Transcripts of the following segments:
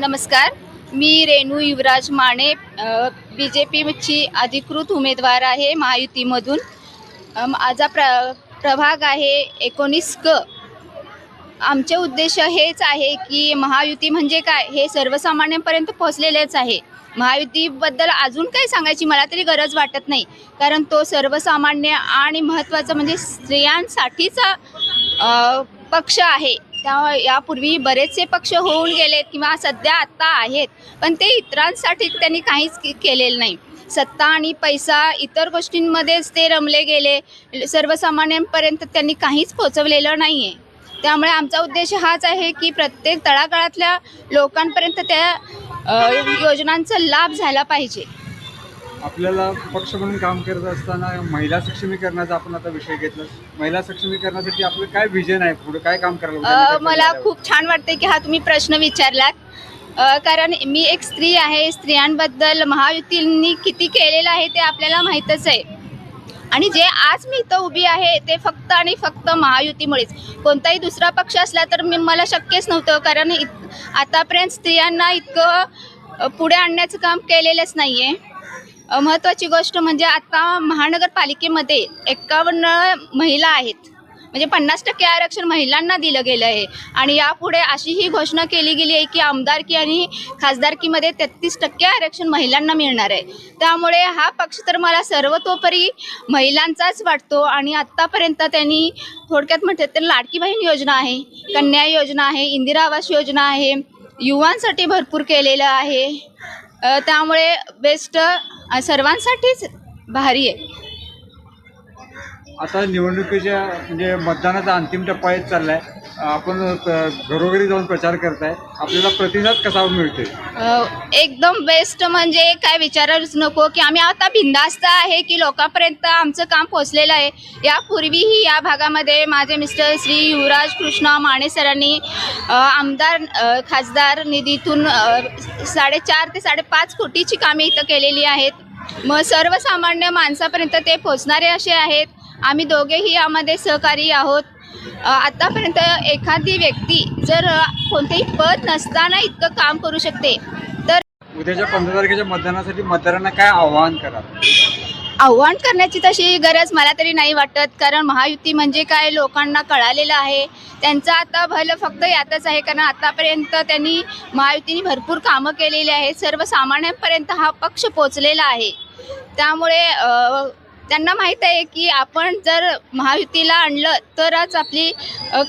नमस्कार. मी रेणू युवराज Mane B J पीची अधिकृत उमेदवार आहे महायुतीमधून. माझा प्र प्रभाग आहे एकोणीस क. आमचे उद्देश हेच आहे की महायुती म्हणजे काय? हे सर्वसामान्यांपर्यंत पोहोचलेलेच आहे. महायुतीबद्दल अजून काही सांगायची मला तरी गरज वाटत नाही. कारण तो सर्वसामान्य आणि महत्त्वाचा म्हणजे स्त्रियांसाठीचा पक्ष आहे. त्या यापूर्वी बरेचसे पक्ष होऊन गेलेत किंवा सध्या आत्ता आहेत पण ते इतरांसाठी त्यांनी काहीच केलेलं नाही. सत्ता आणि पैसा इतर गोष्टींमध्येच ते रमले गेले. सर्वसामान्यांपर्यंत त्यांनी काहीच पोचवलेलं नाही आहे त्यामुळे आमचा उद्देश हाच आहे की प्रत्येक तळागाळातल्या लोकांपर्यंत त्या योजनांचा लाभ झाला पाहिजे. आपल्याला पक्ष म्हणून काम करत असताना महिला सक्षमीकरणाचा आपण आता विषय घेतला. महिला सक्षमीकरणासाठी आपलं काय विजन आहे? पुढे काय काम करायला मला खूप छान वाटते की हा तुम्ही प्रश्न विचारलात. कारण मी एक स्त्री आहे. स्त्रियांबद्दल महायुतींनी किती केलेलं आहे ते आपल्याला माहीतच आहे. आणि जे आज मी इथं उभी आहे ते फक्त आणि फक्त महायुतीमुळेच. कोणताही दुसरा पक्ष असला तर मी मला शक्यच नव्हतं. कारण इत आतापर्यंत स्त्रियांना इतकं पुढे आणण्याचं काम केलेलंच नाही आहे महत्त्वाची गोष्ट म्हणजे आता महानगरपालिकेमध्ये एकावन्न महिला आहेत. म्हणजे पन्नास टक्के आरक्षण महिलांना दिलं गेलं आहे. आणि यापुढे अशी ही घोषणा केली गेली आहे की आमदारकी आणि खासदारकीमध्ये तेहतीस टक्के आरक्षण महिलांना मिळणार आहे. त्यामुळे हा पक्ष तर मला सर्वतोपरी महिलांचाच वाटतो आणि आत्तापर्यंत त्यांनी थोडक्यात म्हटलं तर लाडकी बहीण योजना आहे कन्या योजना आहे इंदिरा आवास योजना आहे युवांसाठी भरपूर केलेलं आहे. त्यामुळे बेस्ट सर्वांसाठीच भारी आहे. आता निवडणुकीच्या म्हणजे मतदानाचा अंतिम टप्पा येत चाललाय. आपण घरोघरी जाऊन प्रचार करताय. आपल्याला प्रतिसाद कसा मिळतोय? एकदम बेस्ट म्हणजे काय विचारायलाच नको की आम्ही आता बिंदास्त आहे की लोकांपर्यंत आमचं काम पोचलेलं आहे. यापूर्वीही या भागामध्ये माझे मिस्टर श्री युवराज कृष्णा माने सरांनी आमदार खासदार निधीतून साडेचार ते साडेपाच कोटीची कामे इथं केलेली आहेत. मग सर्वसामान्य माणसापर्यंत ते पोचणारे असे आहेत. आम्ही दोघेही यामध्ये सहकारी आहोत. आतापर्यंत एखादी व्यक्ती जर कोणतेही पद नसताना इतकं काम करू शकते तर उद्याच्या पंधरा तारखेच्या मतदानासाठी मतदारांना काय आवाहन करा आव्हान करण्याची तशी गरज मला तरी नाही वाटत. कारण महायुती म्हणजे काय लोकांना कळालेलं आहे. त्यांचं आता भलं फक्त यातच आहे. कारण आतापर्यंत त्यांनी महायुतीने भरपूर कामं केलेली आहेत. सर्वसामान्यांपर्यंत हा पक्ष पोचलेला आहे. त्यामुळे त्यांना माहीत आहे की आपण जर महायुतीला आणलं तरच आपली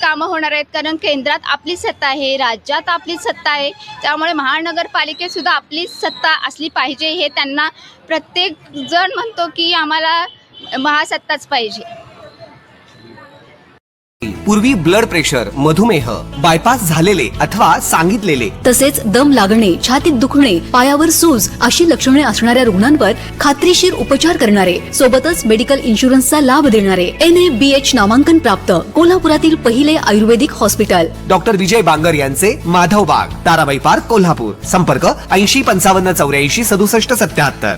कामं होणार आहेत. कारण केंद्रात आपली सत्ता आहे राज्यात आपली सत्ता आहे. त्यामुळे महानगरपालिकेतसुद्धा आपली आपलीच सत्ता असली पाहिजे हे त्यांना प्रत्येक जण म्हणतो की आम्हाला महासत्ताच पाहिजे. पूर्वी ब्लड प्रेशर मधुमेह बायपास झालेले अथवा सांगितलेले. तसेच दम लागणे छातीत दुखणे पायावर सूज अशी लक्षणे असणाऱ्या रुग्णांवर खात्रीशीर उपचार करणारे सोबतच मेडिकल इन्शुरन्सचा लाभ देणारे. एन ए बी एच नामांकन प्राप्त कोल्हापुरातील पहिले आयुर्वेदिक हॉस्पिटल. डॉक्टर विजय बांगर यांचे माधव बाग ताराबाई पार्क कोल्हापूर. संपर्क ऐंशी पंचावन्न चौऱ्याऐंशी सदुसष्ट सत्याहत्तर.